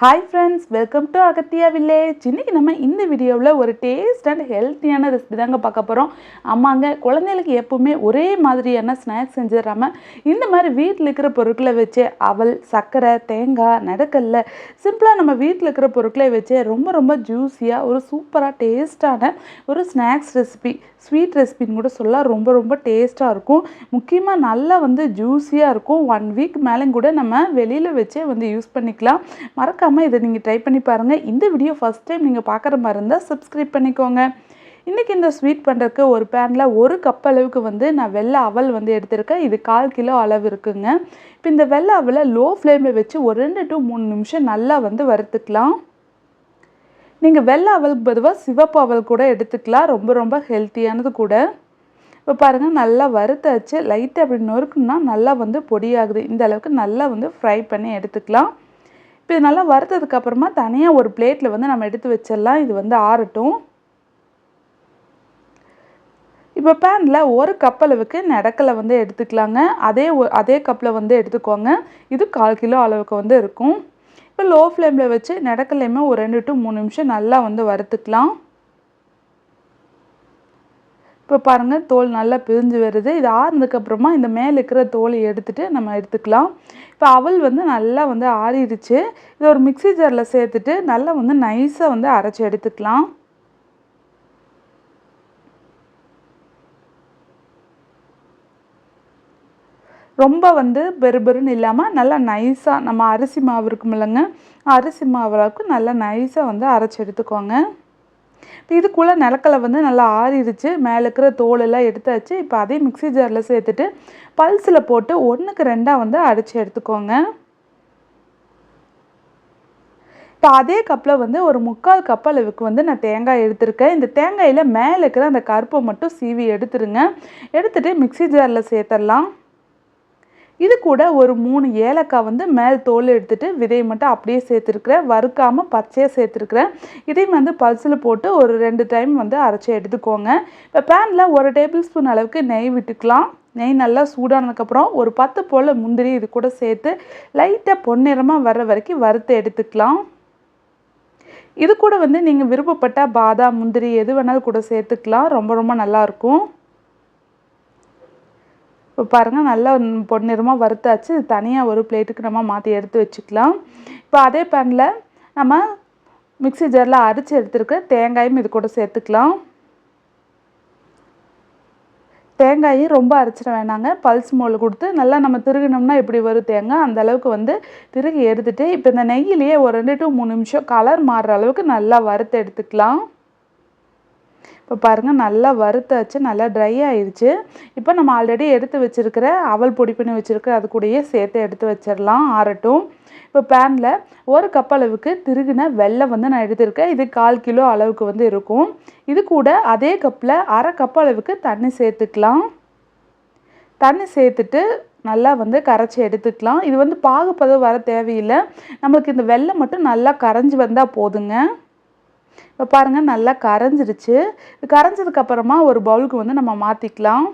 Hi friends welcome to Agathiya village இன்றைக்கி நம்ம இந்த வீடியோவில் ஒரு டேஸ்ட் அண்ட் ஹெல்த்தியான ரெசிபி தாங்க பார்க்க போகிறோம் ஆமாங்க குழந்தைகளுக்கு எப்போவுமே ஒரே மாதிரியான ஸ்நாக்ஸ் செஞ்சிடறாம இந்த மாதிரி வீட்டில் இருக்கிற பொருட்களை வச்சு அவல் சர்க்கரை தேங்காய் நடக்கல்ல சிம்பிளாக நம்ம வீட்டில் இருக்கிற பொருட்களை வச்சு ரொம்ப ரொம்ப ஜூஸியாக ஒரு சூப்பராக டேஸ்டான ஒரு ஸ்நாக்ஸ் ரெசிபி ஸ்வீட் ரெசிபின்னு கூட சொல்ல ரொம்ப ரொம்ப டேஸ்ட்டாக இருக்கும். முக்கியமாக நல்லா வந்து ஜூஸியாக இருக்கும். ஒன் வீக் மேலே கூட நம்ம வெளியில் வச்சே வந்து யூஸ் பண்ணிக்கலாம். மறக்க மறக்காமல் இதை நீங்கள் ட்ரை பண்ணி பாருங்கள் இந்த வீடியோ ஃபஸ்ட் டைம் நீங்கள் பார்க்குற மாதிரி இருந்தால் சப்ஸ்கிரைப் பண்ணிக்கோங்க. இன்றைக்கி இந்த ஸ்வீட் பண்ணுறதுக்கு ஒரு பேனில் ஒரு கப் அளவுக்கு வந்து நான் வெள்ளை அவல் வந்து எடுத்திருக்கேன். இது கால் கிலோ அளவு இருக்குங்க. இப்போ இந்த வெள்ளை அவலை லோ ஃப்ளேமில் வச்சு ஒரு ரெண்டு டு மூணு நிமிஷம் நல்லா வந்து வறுத்துக்கலாம். நீங்கள் வெள்ளை அவலுக்கு பொதுவாக சிவப்பு அவல் கூட எடுத்துக்கலாம். ரொம்ப ரொம்ப ஹெல்த்தியானது கூட. இப்போ பாருங்கள் நல்லா வறுத்தாச்சு. லைட்டாக அப்படி நொறுக்குன்னா நல்லா வந்து பொடியாகுது. இந்த அளவுக்கு நல்லா வந்து ஃப்ரை பண்ணி எடுத்துக்கலாம். இப்போ இது நல்லா வறுத்ததுக்கப்புறமா தனியாக ஒரு பிளேட்டில் வந்து நம்ம எடுத்து வச்சிடலாம். இது வந்து ஆறட்டும். இப்போ பேனில் ஒரு கப் அளவுக்கு நடக்கலை வந்து எடுத்துக்கலாங்க. அதே ஒ- அதே கப்பில் வந்து எடுத்துக்கோங்க. இது கால் கிலோ அளவுக்கு வந்து இருக்கும். இப்போ லோ ஃப்ளேமில் வச்சு நடக்கலையுமே ஒரு ரெண்டு டு மூணு நிமிஷம் நல்லா வந்து வறுத்துக்கலாம். இப்போ பாருங்கள் தோல் நல்லா பிரிஞ்சு வருது. இது ஆறுனதுக்கப்புறமா இந்த மேலே இருக்கிற தோலை எடுத்துகிட்டு நம்ம எடுத்துக்கலாம். இப்போ அவல் வந்து நல்லா வந்து ஆறிடுச்சு. இதை ஒரு மிக்சி ஜாரில் சேர்த்துட்டு நல்லா வந்து நைஸாக வந்து அரைச்சி எடுத்துக்கலாம். ரொம்ப வந்து பெருபெருன்னு இல்லாமல் நல்லா நைஸாக நம்ம அரிசி மாவு இருக்கும் இல்லைங்க அரிசி மாவு நல்லா நைஸாக வந்து அரைச்சி எடுத்துக்கோங்க. இப்போ இதுக்குள்ளே நிலக்கலை வந்து நல்லா ஆறிடுச்சு. மேலே இருக்கிற தோலெல்லாம் எடுத்தாச்சு. இப்போ அதையும் மிக்ஸி ஜாரில் சேர்த்துட்டு பல்ஸில் போட்டு ஒன்றுக்கு ரெண்டாக வந்து அடித்து எடுத்துக்கோங்க. இப்போ அதே கப்பில் வந்து ஒரு முக்கால் கப் அளவுக்கு வந்து நான் தேங்காய் எடுத்திருக்கேன். இந்த தேங்காயில் மேலே இருக்கிற அந்த கருப்பை மட்டும் சீவி எடுத்துருங்க. எடுத்துகிட்டு மிக்ஸி ஜாரில் சேர்த்துடலாம். இது கூட ஒரு மூணு ஏலக்காய் வந்து மேல் தோல் எடுத்துகிட்டு விதையை மட்டும் அப்படியே சேர்த்துருக்குறேன். வறுக்காமல் பச்சையாக சேர்த்துருக்குறேன். இதையும் வந்து பல்சில் போட்டு ஒரு ரெண்டு டைம் வந்து அரைச்சி எடுத்துக்கோங்க. இப்போ பேனில் ஒரு டேபிள் ஸ்பூன் அளவுக்கு நெய் விட்டுக்கலாம். நெய் நல்லா சூடானதுக்கப்புறம் ஒரு பத்து போல் முந்திரி இது கூட சேர்த்து லைட்டாக பொன்னிறமாக வர்ற வரைக்கும் வறுத்து எடுத்துக்கலாம். இது கூட வந்து நீங்கள் விருப்பப்பட்ட பாதாம் முந்திரி எது வேணாலும் கூட சேர்த்துக்கலாம். ரொம்ப ரொம்ப நல்லாயிருக்கும் இப்போ பாருங்கள் நல்லா பொன்னிறமாக வறுத்தாச்சு. இது தனியாக ஒரு பிளேட்டுக்கு நம்ம மாற்றி எடுத்து வச்சுக்கலாம். இப்போ அதே பேனில் நம்ம மிக்ஸி ஜாரில் அரைச்சி எடுத்துருக்க தேங்காயும் இது கூட சேர்த்துக்கலாம். தேங்காயும் ரொம்ப அரைச்சிட வேணாங்க. பல்ஸ் மோல் கொடுத்து நல்லா நம்ம திருகினோம்னா எப்படி வரும் தேங்காய் அந்த அளவுக்கு வந்து திருகி எடுத்துகிட்டு இப்போ இந்த நெய்யிலேயே ஒரு ரெண்டு டு மூணு நிமிஷம் கலர் மாறுற அளவுக்கு நல்லா வறுத்து எடுத்துக்கலாம். இப்போ பாருங்கள் நல்லா வறுத்தாச்சு நல்லா ட்ரை ஆயிடுச்சு இப்போ நம்ம ஆல்ரெடி எடுத்து வச்சுருக்கிற அவல் பொடி பண்ணி வச்சுருக்கிற அது கூடயே சேர்த்து எடுத்து வச்சிடலாம் ஆறட்டும். இப்போ பேனில் ஒரு கப் அளவுக்கு திருகின வெள்ளம் வந்து நான் எடுத்திருக்கேன். இது கால் கிலோ அளவுக்கு வந்து இருக்கும். இது கூட அதே கப்பில் அரை கப் அளவுக்கு தண்ணி சேர்த்துக்கலாம். தண்ணி சேர்த்துட்டு நல்லா வந்து கரைச்சி எடுத்துக்கலாம். இது வந்து பாகுப்பதம் வர தேவையில்லை. நம்மளுக்கு இந்த வெள்ளை மட்டும் நல்லா கரைஞ்சி வந்தால் போதுங்க. இப்போ பாருங்கள் நல்லா கரைஞ்சிருச்சு. இது ஒரு பவுலுக்கு வந்து நம்ம மாற்றிக்கலாம்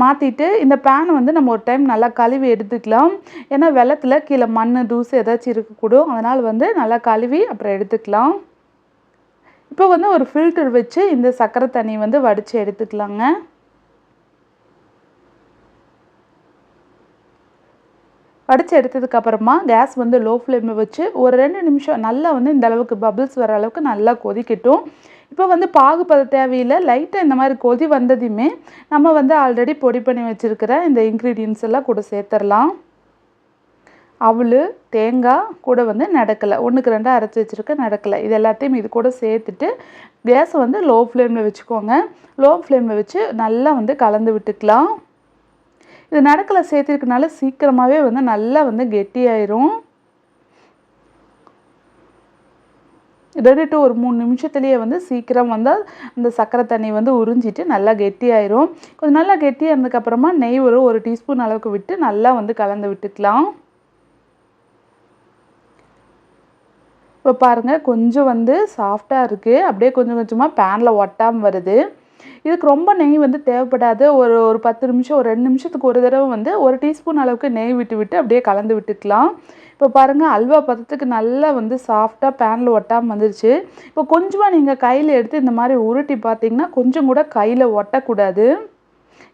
மாற்றிட்டு இந்த பேனை வந்து நம்ம ஒரு டைம் நல்லா கழுவி எடுத்துக்கலாம். ஏன்னா வெள்ளத்தில் கீழே மண் தூசு ஏதாச்சும் இருக்கக்கூடும். அதனால் வந்து நல்லா கழுவி அப்புறம் எடுத்துக்கலாம். இப்போ வந்து ஒரு ஃபில்டர் வச்சு இந்த சர்க்கரை தண்ணி வந்து வடித்து எடுத்துக்கலாங்க. வடித்து எடுத்ததுக்கு அப்புறமா கேஸ் வந்து லோ ஃப்ளேமில் வச்சு ஒரு ரெண்டு நிமிஷம் நல்லா வந்து இந்த அளவுக்கு பபிள்ஸ் வர அளவுக்கு நல்லா கொதிக்கட்டும். இப்போ வந்து பாகுபத தேவையில்லை. லைட்டாக இந்த மாதிரி கொதி வந்ததையுமே நம்ம வந்து ஆல்ரெடி பொடி பண்ணி வச்சுருக்கிற இந்த இன்க்ரீடியன்ஸ் எல்லாம் கூட சேர்த்துடலாம் அவள் தேங்காய் கூட வந்து நடக்கலை. ஒன்றுக்கு ரெண்டாக அரைச்சி வச்சுருக்க நடக்கலை. இது எல்லாத்தையும் இது கூட சேர்த்துட்டு கேஸை வந்து லோ ஃப்ளேமில் வச்சுக்கோங்க லோ ஃப்ளேமில் வச்சு நல்லா வந்து கலந்து விட்டுக்கலாம். இது நடக்கலை சேர்த்துருக்கனால சீக்கிரமாகவே வந்து நல்லா வந்து கெட்டியாயிரும். ரெடி டு ஒரு மூணு நிமிஷத்துலேயே வந்து சீக்கிரம் வந்து அந்த சர்க்கரை தண்ணி வந்து உறிஞ்சிட்டு நல்லா கெட்டியாயிரும். கொஞ்சம் நல்லா கெட்டியாக இருந்ததுக்கப்புறமா நெய் ஒரு ஒரு டீஸ்பூன் அளவுக்கு விட்டு நல்லா வந்து கலந்து விட்டுக்கலாம். இப்போ பாருங்கள் கொஞ்சம் வந்து சாஃப்டாக இருக்குது அப்படியே கொஞ்சம் கொஞ்சமாக பேனில் ஒட்டாமல் வருது. இதுக்கு ரொம்ப நெய் வந்து தேவைப்படாது. ஒரு ஒரு பத்து நிமிஷம் ஒரு ரெண்டு நிமிஷத்துக்கு ஒரு தடவை வந்து ஒரு டீஸ்பூன் அளவுக்கு நெய் விட்டு விட்டு அப்படியே கலந்து விட்டுக்கலாம். இப்போ பாருங்கள் அல்வா பதத்துக்கு நல்லா வந்து சாஃப்டாக பேனில் ஒட்டாமல் வந்துருச்சு. இப்போ கொஞ்சமாக நீங்கள் கையில் எடுத்து இந்த மாதிரி உருட்டி பார்த்தீங்கன்னா கொஞ்சம் கூட கையில் ஒட்டக்கூடாது.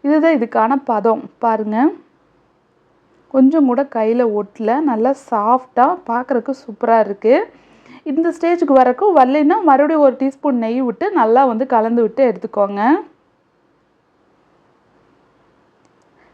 இதுதான் இதுக்கான பதம். பாருங்கள் கொஞ்சம் கூட கையில் ஒட்டல. நல்லா சாஃப்டாக பார்க்குறக்கு சூப்பராக இருக்குது இந்த ஸ்டேஜுக்கு வரக்கும் வரலைன்னா மறுபடியும் ஒரு டீஸ்பூன் நெய் விட்டு நல்லா வந்து கலந்து விட்டு எடுத்துக்கோங்க.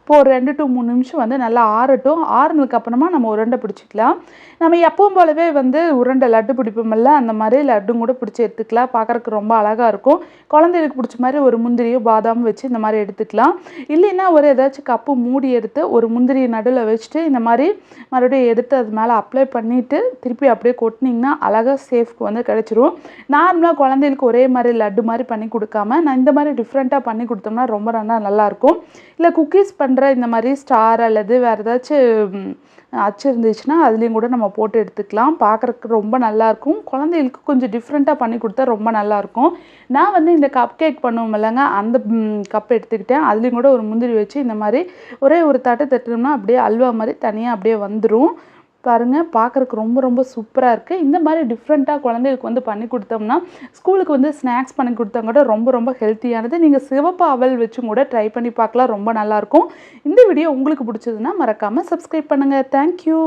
இப்போ ஒரு ரெண்டு டு மூணு நிமிஷம் வந்து நல்லா ஆறட்டும். ஆறுனதுக்கு அப்புறமா நம்ம உருண்டை பிடிச்சிக்கலாம். நம்ம எப்பவும் போலவே வந்து உருண்டை லட்டு பிடிப்போமில்ல அந்த மாதிரி லட்டும் கூட பிடிச்சி எடுத்துக்கலாம். பார்க்குறக்கு ரொம்ப அழகாக இருக்கும். குழந்தைகளுக்கு பிடிச்ச மாதிரி ஒரு முந்திரியோ பாதாமும் வச்சு இந்த மாதிரி எடுத்துக்கலாம். இல்லைன்னா ஒரு ஏதாச்சும் கப்பு மூடி எடுத்து ஒரு முந்திரியை நடுவில் வச்சுட்டு இந்த மாதிரி மறுபடியும் எடுத்து அது மேலே அப்ளை பண்ணிவிட்டு திருப்பி அப்படியே கொட்டினீங்கன்னா அழகாக சேஃப்க்கு வந்து கிடச்சிரும். நார்மலாக குழந்தைகளுக்கு ஒரே மாதிரி லட்டு மாதிரி பண்ணி கொடுக்காம நான் இந்த மாதிரி டிஃப்ரெண்ட்டாக பண்ணி கொடுத்தோம்னா ரொம்ப நல்லா நல்லாயிருக்கும் இல்லை குக்கீஸ் பண்ணுற இந்த மாதிரி ஸ்டார் அல்லது வேறு ஏதாச்சும் அச்சு இருந்துச்சுன்னா அதுலேயும் கூட நம்ம போட்டு எடுத்துக்கலாம். பார்க்குறக்கு ரொம்ப நல்லாயிருக்கும் குழந்தைகளுக்கு கொஞ்சம் டிஃப்ரெண்ட்டாக பண்ணி கொடுத்தா ரொம்ப நல்லாயிருக்கும் நான் வந்து இந்த கப் கேக் பண்ணுவோம் இல்லைங்க அந்த கப் எடுத்துக்கிட்டேன். அதுலேயும் கூட ஒரு முந்திரி வச்சு இந்த மாதிரி ஒரே ஒரு தட்டு தட்டினோம்னா அப்படியே அல்வா மாதிரி தனியாக அப்படியே வந்துடும் பாருங்கள் பார்க்குறக்கு ரொம்ப ரொம்ப சூப்பராக இருக்குது இந்த மாதிரி டிஃப்ரெண்ட்டாக குழந்தைகளுக்கு வந்து பண்ணி கொடுத்தோம்னா ஸ்கூலுக்கு வந்து ஸ்நாக்ஸ் பண்ணி கொடுத்தா கூட ரொம்ப ரொம்ப ஹெல்த்தியானது நீங்கள் சிவப்பு அவல் வச்சும் கூட ட்ரை பண்ணி பார்க்கலாம் ரொம்ப நல்லாயிருக்கும் இந்த வீடியோ உங்களுக்கு பிடிச்சதுன்னா மறக்காமல் சப்ஸ்கிரைப் பண்ணுங்கள் தேங்க்யூ